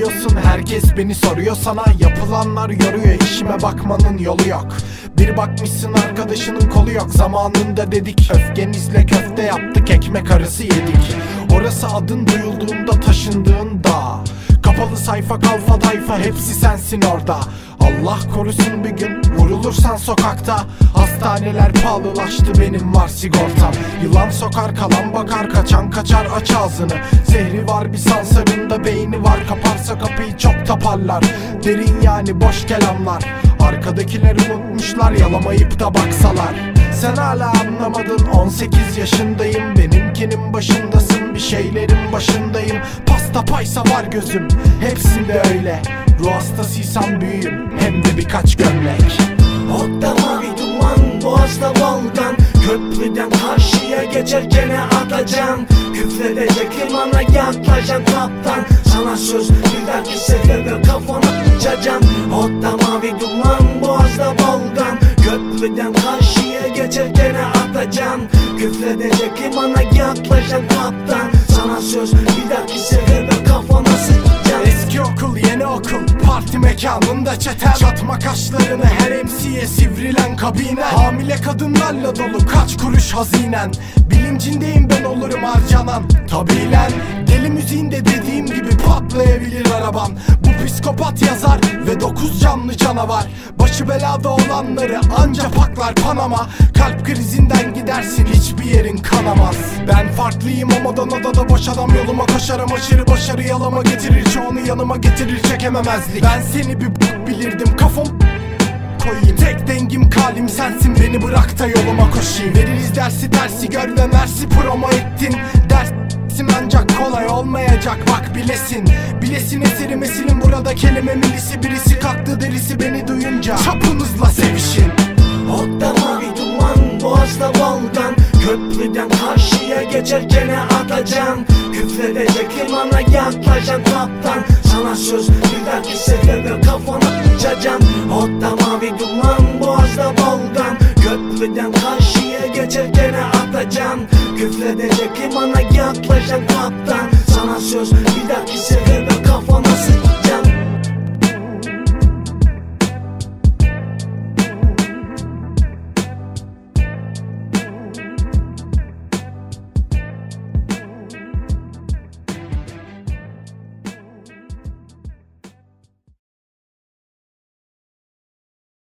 Biliyorsun herkes beni soruyor sana Yapılanlar yoruyor. İşime bakmanın yolu yok. Bir bakmışsın arkadaşının kolu yok. Zamanında dedik öfkenizle köfte yaptık Ekmek arası yedik. Orası adın duyulduğunda taşındığın dağ Kapalı sayfa kalfa tayfa hepsi sensin orada. Allah korusun bir gün vurulursan sokakta Hastaneler pahalılaştı benim var sigortam. Yılan sokar kalan bakar kaçan kaçar aç ağzını. Zehri var bir beyni var kaparsa kapıyı çok taparlar. Derin yani boş kelamlar. Arkadakiler unutmuşlar yalamayıp da baksalar. Sen hala anlamadın 18 yaşındayım. Benimkinin başındasın bir şeylerin başındayım. Pasta paysa var gözüm hepsinde öyle. Ruh hastasıysam büyüğüm hem de birkaç gömlek. Otta mavi duman boğazda volkan. Köprüden karşıya geçerken atacan Küfredecek limana yaklaşan kaptan. Sana söz bir dahaki sefere kafana uçacağım Otta mavi duman boğazda volkan Köprüden karşıya geçerken atacan Küfredecek limana yaklaşan kaptan. Sana söz bir dahaki sefere kafana sıçacağım. Eski okul yeni okul Parti mekanında çeter. Çatma kaşlarını her MC'ye sivrilen kabine Hamile kadınlarla dolu kaç kuruş hazinen Bilincindeyim ben olurum harcanan Tabi lan Deli müziğinde dediğim gibi patlayabilir araban Bu psikopat yazar ve dokuz canlı canavar. Başı belada olanları anca paklar Panama. Kalp krizinden gidersin hiçbir yerin kanamaz. Ben farklıyım amadan odada boş adam yoluma koşarım Aşırı başarı yalama getirir. Çoğunu yanıma getirir çekememezlik. Ben seni bir bilirdim kafam koyayım Tek kalim sensin beni bırak da yoluma koşayım. Veririz dersi tersi gör ve mersi promo ettin. Dersin ancak kolay olmayacak bak bilesin. Bilesin eserim esilin burada kelime milisi Birisi kalktı derisi beni duyunca Çapınızla sevişin. Otta mavi duman boğazda volkan Köprüden karşıya geçerken atacan Küfredecek limana yaklaşan kaptan. Sana söz bir dahaki sefere kafana uçacağım. Otta Küfredecek limana yaklaşan kaptan. Sana söz bir dahaki sefere kafana sık